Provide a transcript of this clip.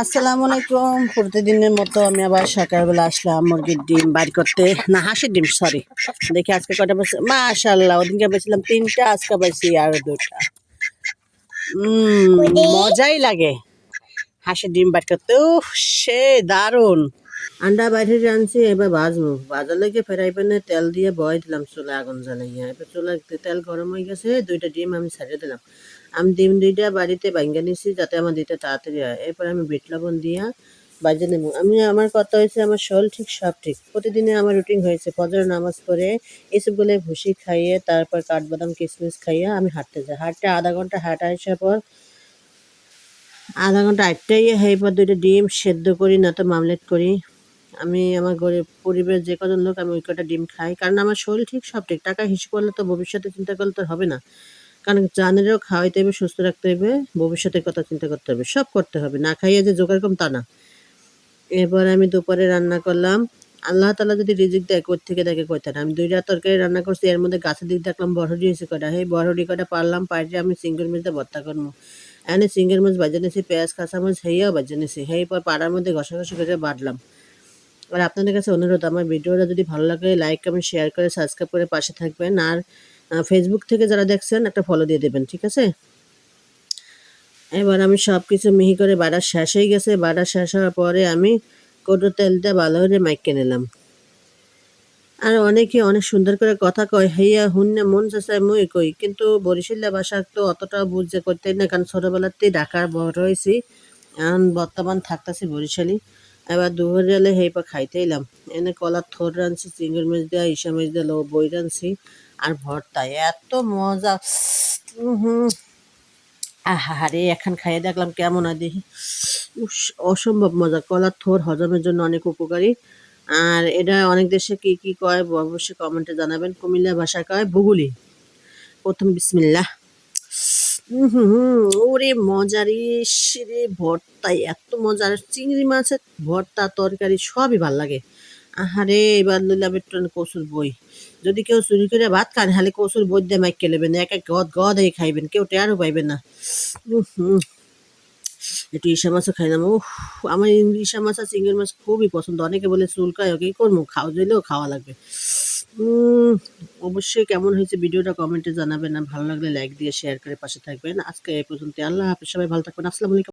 আসসালামু আলাইকুম। প্রতিদিনের মতো আমি আবার সকালবেলা আসলাম মুরগির ডিম বাইর করতে। না হাঁসের ডিম সরি দেখি আজকে কটা পাইছি মাশাল্লাহ ওদিনকে পাইছিলাম তিনটা আজকে পাইছি আর দুটা। উম, মজাই লাগে। হাঁসের ডিম বাইর করতে। উফ সে দারুণ। আন্ডা বাইরে আনছি এবার ভাজবো ভাজার লেগে ফেরাই পেনে তেল দিয়ে বয় দিলাম চুলে আগুন জ্বালাইয়া। এবার চুলে তেল গরম হয়ে গেছে, দুইটা ডিম আমি ছাড়িয়ে দিলাম। আমি ডিম দুইটা বাড়িতে ভাঙ্গা নিছি যাতে আমার দিতে তাড়াতাড়ি হয়। এরপর আমি বিট লবণ দিয়া বাজে নেব। আমি, আমার কথা হয়েছে, আমার শরীর ঠিক, সব ঠিক। প্রতিদিনে আমার রুটিন হয়েছে, ফজর নামাজ পড়ে এসবগুলো ভুসি খাইয়ে, তারপর কাঠবাদাম কিশমিশ খাইয়ে আমি হাঁটতে যাই। হাঁটতে আধা ঘণ্টা হাঁটা আসার পর আধা ঘণ্টা আটটাই এরপর দুইটা ডিম সেদ্ধ করি না তো মামলেট করি। আমি আমার গরিব পরিবারের যে কজন লোক আমি ওই কটা ডিম খাই। কারণ আমার শরীর ঠিক সব ঠিক। টাকা হিসেব করলে তো ভবিষ্যতে চিন্তা করলে তো হবে না। কারণ জানেরও খাওয়াইতে হবে, সুস্থ রাখতে হবে, ভবিষ্যতের কথা চিন্তা করতে হবে। সব করতে হবে। না খাইয়ে যে জোগাড় কম তা না। এবার আমি দুপুরে রান্না করলাম। আল্লাহ তালা যদি রিজিক দেয়, কোথ থেকে দেখে কোথায় আমি দুই রাত তরকারি রান্না করছি, এর মধ্যে গাছের দিক দেখলাম বড়হরি হয়েছে কটা সেই বড়হরি কটা পারলাম, পাইরে আমি সিঙ্গের মধ্যে ভর্তা করব এনে সিঙ্গের মাছ বাজে নিয়েছি পেঁয়াজ, কাঁচামরিচ হেয়াও বাজে নিয়েছি সেই পর পাড়ার মধ্যে ঘষাঘষি করে বাটলাম। আর আপনাদের কাছে অনুরোধ, আমার ভিডিওটা যদি ভালো লাগে লাইক কমেন্ট শেয়ার করে সাবস্ক্রাইব করে পাশে থাকবেন। আর ফেসবুক থেকে যারা দেখছেন, একটা ফলো দিয়ে দেবেন, ঠিক আছে? এবার আমি সব কিছু মিহি করে বাড়ার শেষ হয়ে গেছে। বাড়া শেষ হওয়ার পরে আমি কোটো তেলটা ভালো করে মাইকে নিলাম। আর অনেকে অনেক সুন্দর করে কথা কয় হেয়া হুন্নে মন চাষায় মুই কই। কিন্তু বরিশাল্লা ভাষা তো অতটা বুঝতে করতেই না, কারণ ছোটোবেলাতেই ঢাকার বড় হয়েছি। এখন বর্তমান থাকতেছি বরিশালি এবার দুপুর গেলে সেই পর খাইতে এলাম। এনে কলার থোর রাঁধছি, চিংড়ি মাছ দেওয়া ইসা মাছ দিয়ে বই রাঁধছি আর ভর্তা। এত মজা। হুম আহা রে এখন খাইয়ে দেখলাম কেমন হয় দেখি। অসম্ভব মজা। কলার থোর হজমের জন্য অনেক উপকারী। আর এটা অনেক দেশে কি কি কয়, অবশ্যই কমেন্টে জানাবেন। কুমিল্লা ভাষা কয় বুগুলি প্রথম, বিসমিল্লাহ। হুম ওরে মজারি রে ভর্তা, এত মজার। চিংড়ি মাছের ভর্তা, তরকারি সবই ভালো লাগে। আহারে, এবার নিলাম একটু কচুর বই। যদি কেউ চুরি করে ভাত খান হালে কচুর বই দিয়ে মাইক নেবেন। এক এক গদ গদ হয়ে খাইবেন, কেউ টেয়ারও পাইবেন না। হুম একটু ইসা মাছও খাই না উহ আমার ইসা মাছ আর চিংড়ি মাছ খুবই পছন্দ। অনেকে বলে চুলকায় কি করব? খাওয়া দিলেও খাওয়া লাগবে। অবশ্যই কেমন হয়েছে ভিডিওটা কমেন্টে জানাবেন আর ভালো লাগলে লাইক দিয়ে শেয়ার করে পাশে থাকবেন। আজকে এই পর্যন্ত আল্লাহ হাফিজ। সবাই ভালো থাকবেন। আসসালামু আলাইকুম।